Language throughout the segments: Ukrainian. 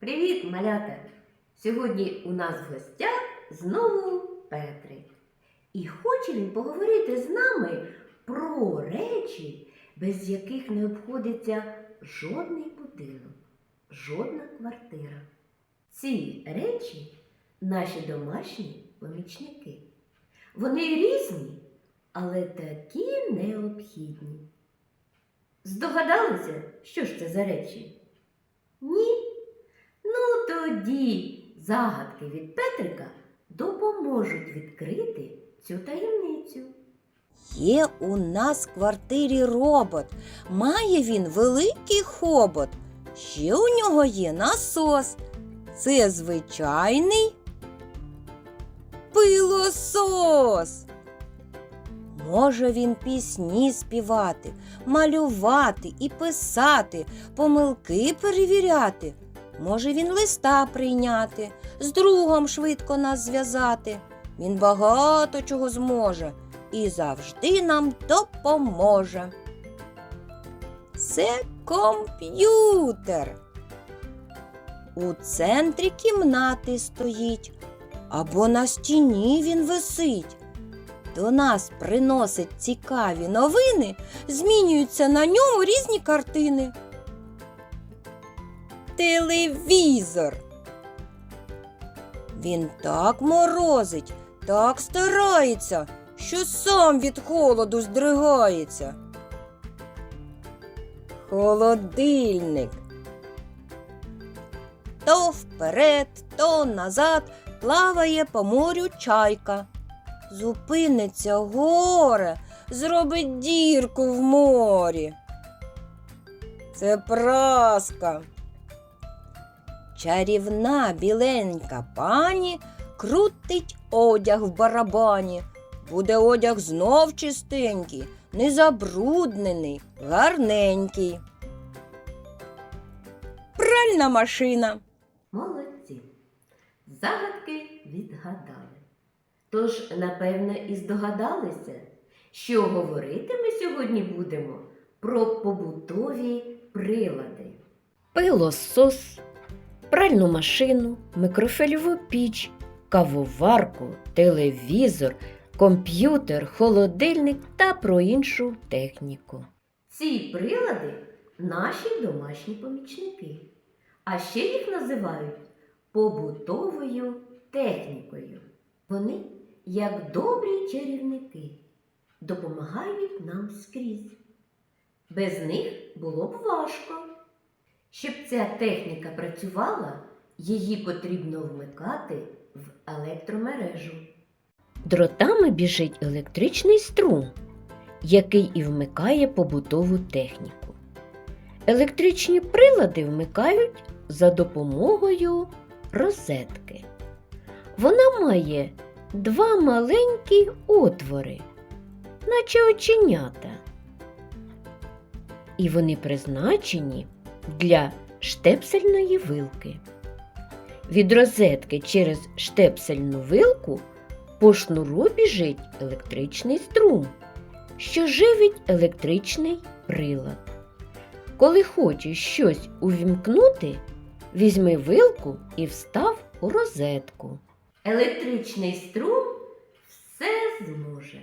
Привіт, малята! Сьогодні у нас в гостях знову Петрик. І хоче він поговорити з нами про речі, без яких не обходиться жодний будинок, жодна квартира. Ці речі наші домашні помічники. Вони різні, але такі необхідні. Здогадалися, що ж це за речі? Ні? Тоді загадки від Петрика допоможуть відкрити цю таємницю. Є у нас в квартирі робот. Має він великий хобот. Ще у нього є насос. Це звичайний пилосос. Може він пісні співати, малювати і писати, помилки перевіряти. Може він листа прийняти, з другом швидко нас зв'язати. Він багато чого зможе і завжди нам допоможе. Це комп'ютер. У центрі кімнати стоїть, або на стіні він висить. До нас приносить цікаві новини, змінюються на ньому різні картини. Телевізор. Він так морозить, так старається, що сам від холоду здригається. Холодильник. То вперед, то назад плаває по морю чайка. Зупиниться горе, зробить дірку в морі. Це праска. Чарівна біленька пані крутить одяг в барабані. Буде одяг знов чистенький, незабруднений, гарненький. Пральна машина. Молодці! Загадки відгадали. Тож, напевне, і здогадалися, що говорити ми сьогодні будемо про побутові прилади. Пилосос, пральну машину, микрофельову піч, кавоварку, телевізор, комп'ютер, холодильник та про іншу техніку. Ці прилади наші домашні помічники. А ще їх називають побутовою технікою. Вони, як добрі чарівники, допомагають нам скрізь. Без них було б важко. Щоб ця техніка працювала, її потрібно вмикати в електромережу. Дротами біжить електричний струм, який і вмикає побутову техніку. Електричні прилади вмикають за допомогою розетки. Вона має два маленькі отвори, наче оченята. І вони призначені для штепсельної вилки. Від розетки через штепсельну вилку по шнуру біжить електричний струм, що живить електричний прилад. Коли хочеш щось увімкнути, візьми вилку і встав у розетку. Електричний струм все зможе.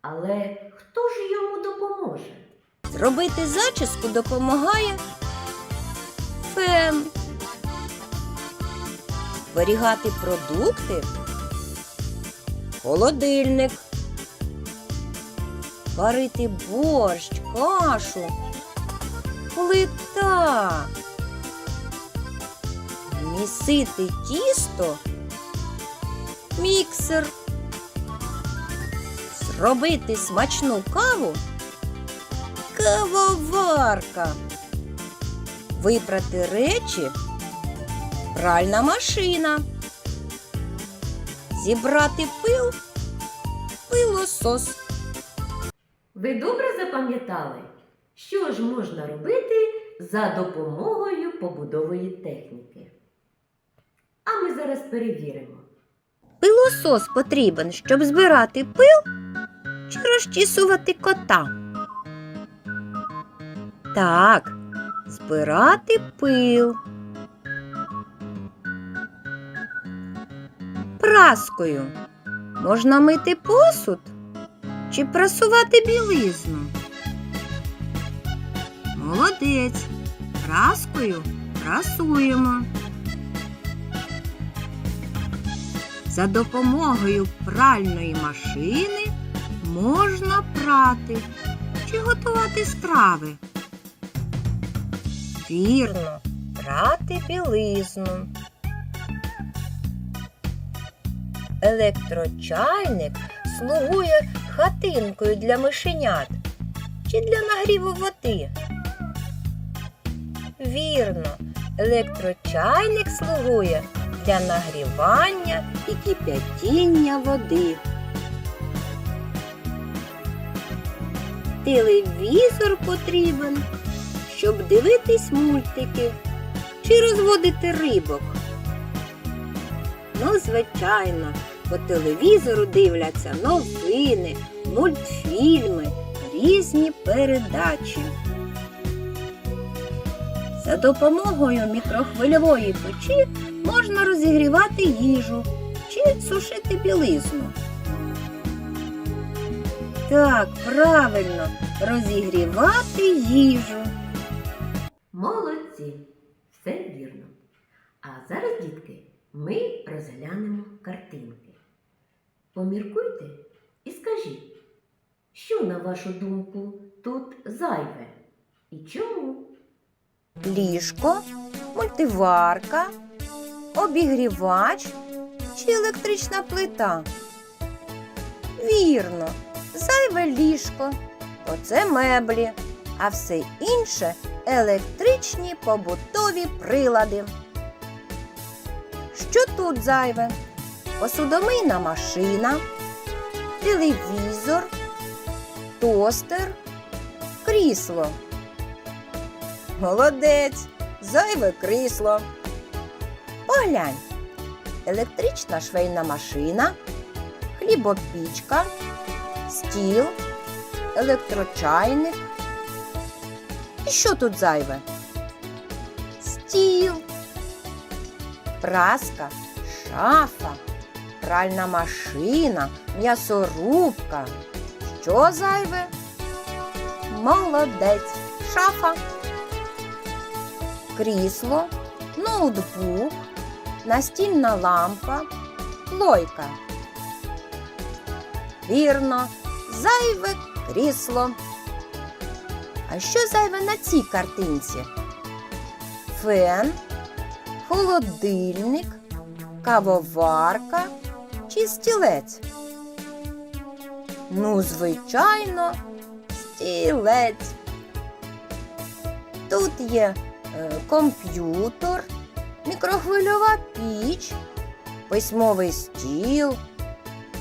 Але хто ж йому допоможе? Зробити зачіску допомагає фен. Зберігати продукти холодильник. Варити борщ, кашу, плита. Місити тісто, міксер. Зробити смачну каву кавоварка. Випрати речі пральна машина. Зібрати пил пилосос. Ви добре запам'ятали, що ж можна робити за допомогою побудової техніки? А ми зараз перевіримо. Пилосос потрібен, щоб збирати пил чи розчісувати кота. Так, збирати пил. Праскою можна мити посуд чи прасувати білизну. Молодець. Праскою прасуємо. За допомогою пральної машини можна прати чи готувати страви. Вірно, прати білизну. Електрочайник слугує хатинкою для мишенят чи для нагріву води. Вірно, електрочайник слугує для нагрівання і кип'ятіння води. Телевізор потрібен, щоб дивитись мультики чи розводити рибок. Ну, звичайно, по телевізору дивляться новини, мультфільми, різні передачі. За допомогою мікрохвильової печі можна розігрівати їжу чи сушити білизну. Так, правильно, розігрівати їжу. Молодці! Все вірно. А зараз, дітки, ми розглянемо картинки. Поміркуйте і скажіть, що, на вашу думку, тут зайве і чому? Ліжко, мультиварка, обігрівач чи електрична плита. Вірно, зайве ліжко, то це меблі, а все інше електричні побутові прилади. Що тут зайве? Посудомийна машина, телевізор, тостер, крісло. Молодець, зайве крісло. Поглянь, електрична швейна машина, хлібопічка, стіл, електрочайник. І що тут зайве? Стіл, праска, шафа, пральна машина, м'ясорубка. Що зайве? Молодець, шафа крісло, ноутбук, настільна лампа, плойка. Вірно, зайве крісло. А що зайве на цій картинці? Фен, холодильник, кавоварка чи стілець? Ну, звичайно, стілець. Тут є е, комп'ютер, мікрохвильова піч, письмовий стіл,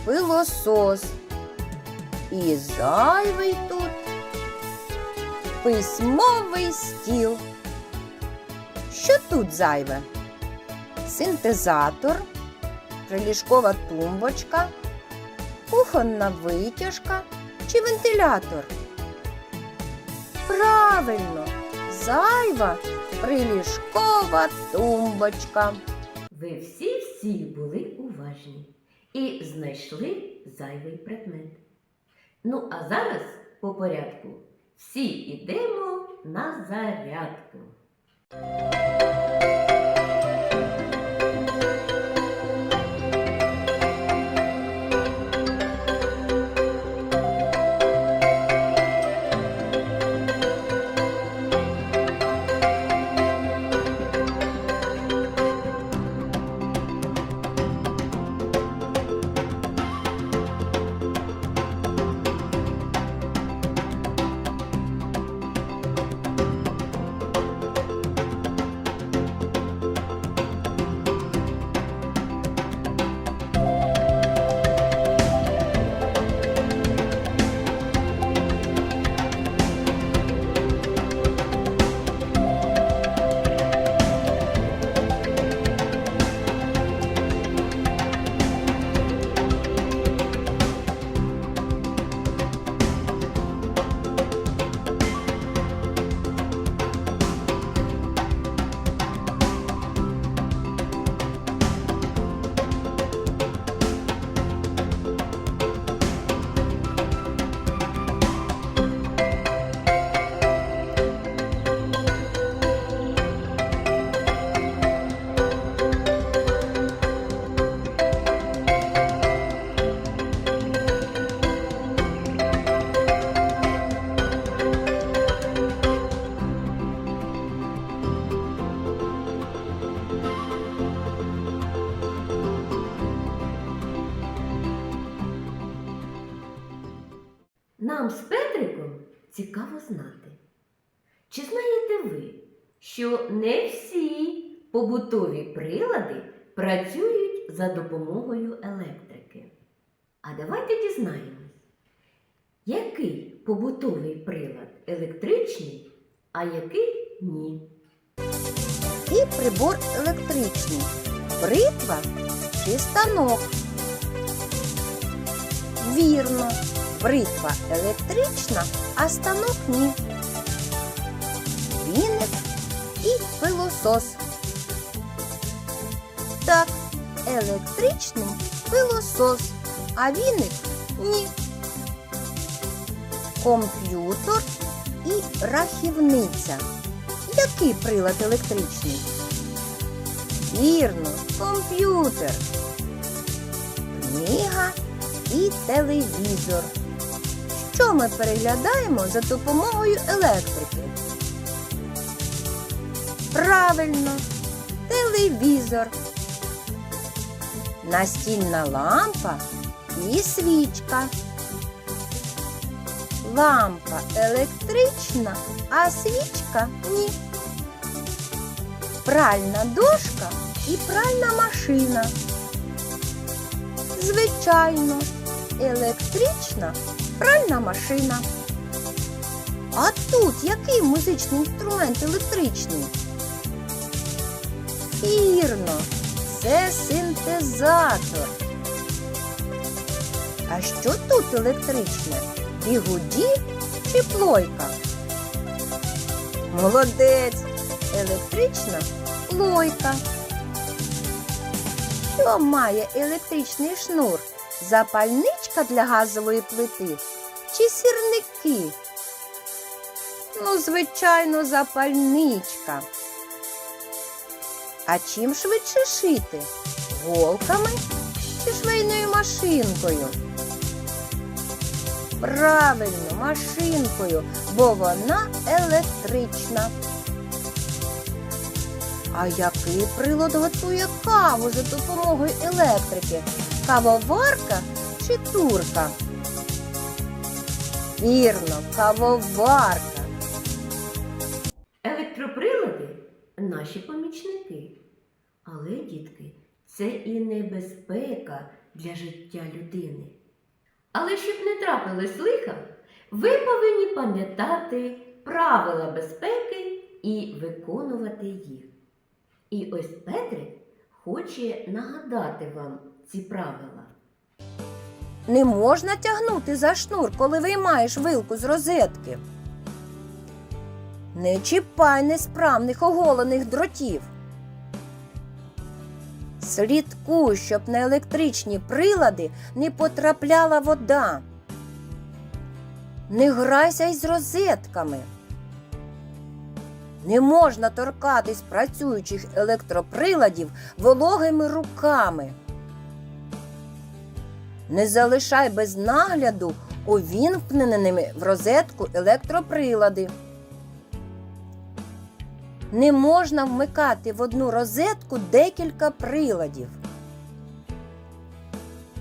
пилосос. І зайвий тут письмовий стіл. Що тут зайве? Синтезатор, приліжкова тумбочка, кухонна витяжка чи вентилятор? Правильно, зайва приліжкова тумбочка. Ви всі-всі були уважні і знайшли зайвий предмет. Ну, а зараз по порядку всі йдемо на зарядку. Побутові прилади працюють за допомогою електрики? А давайте дізнаємось, який побутовий прилад електричний, а який ні. І прибор електричний. Бритва чи станок. Вірно, бритва електрична, а станок ні. Віник і пилосос. Електричний пилосос, а віник ні. Комп'ютер і рахівниця. Який прилад електричний? Вірно, комп'ютер. Книга і телевізор. Що ми переглядаємо за допомогою електрики? Правильно, телевізор. Настільна лампа і свічка. Лампа електрична, а свічка ні. Пральна дошка і пральна машина. Звичайно, електрична пральна машина. А тут який музичний інструмент електричний? Вірно, це синтезатор. А що тут електричне? Бігуді чи плойка? Молодець! Електрична плойка. Що має електричний шнур? Запальничка для газової плити чи сірники? Ну, звичайно, запальничка. А чим швидше шити? Голками чи швейною машинкою? Правильно, машинкою, бо вона електрична. А який прилад готує каву за допомогою електрики? Кавоварка чи турка? Вірно, кавоварка. Електроприлади наші помічники. Але, дітки, це і небезпека для життя людини. Але щоб не трапилось лиха, ви повинні пам'ятати правила безпеки і виконувати їх. І ось Петрик хоче нагадати вам ці правила. Не можна тягнути за шнур, коли виймаєш вилку з розетки. Не чіпай несправних оголених дротів. Слідкуй, щоб на електричні прилади не потрапляла вода. Не грайся із розетками. Не можна торкатись працюючих електроприладів вологими руками. Не залишай без нагляду увімкненими в розетку електроприлади. Не можна вмикати в одну розетку декілька приладів.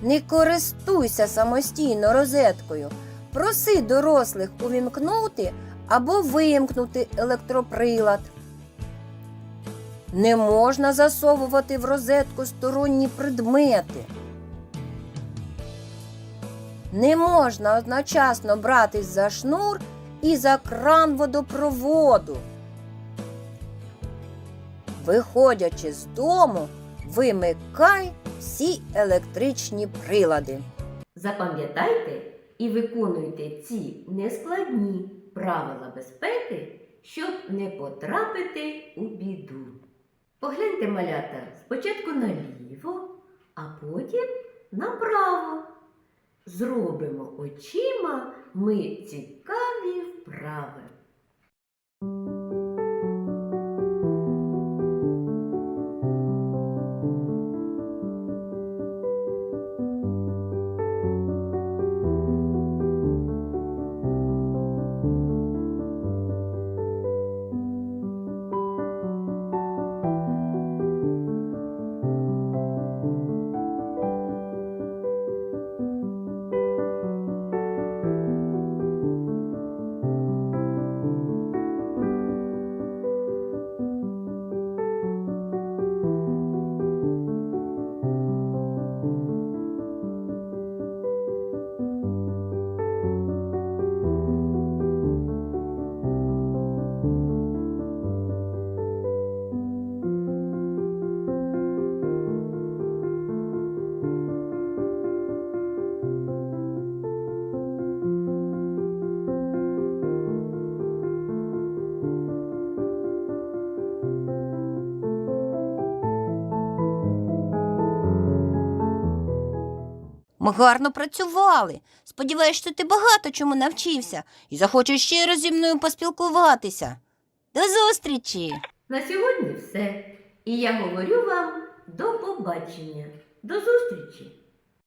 Не користуйся самостійно розеткою. Проси дорослих увімкнути або вимкнути електроприлад. Не можна засовувати в розетку сторонні предмети. Не можна одночасно братись за шнур і за кран водопроводу. Виходячи з дому, вимикай всі електричні прилади. Запам'ятайте і виконуйте ці нескладні правила безпеки, щоб не потрапити у біду. Погляньте малята спочатку наліво, а потім направо. Зробимо очима ми цікаві вправи. Ми гарно працювали. Сподіваюсь, що ти багато чому навчився і захочеш ще раз зі мною поспілкуватися. До зустрічі! На сьогодні все. І я говорю вам до побачення. До зустрічі!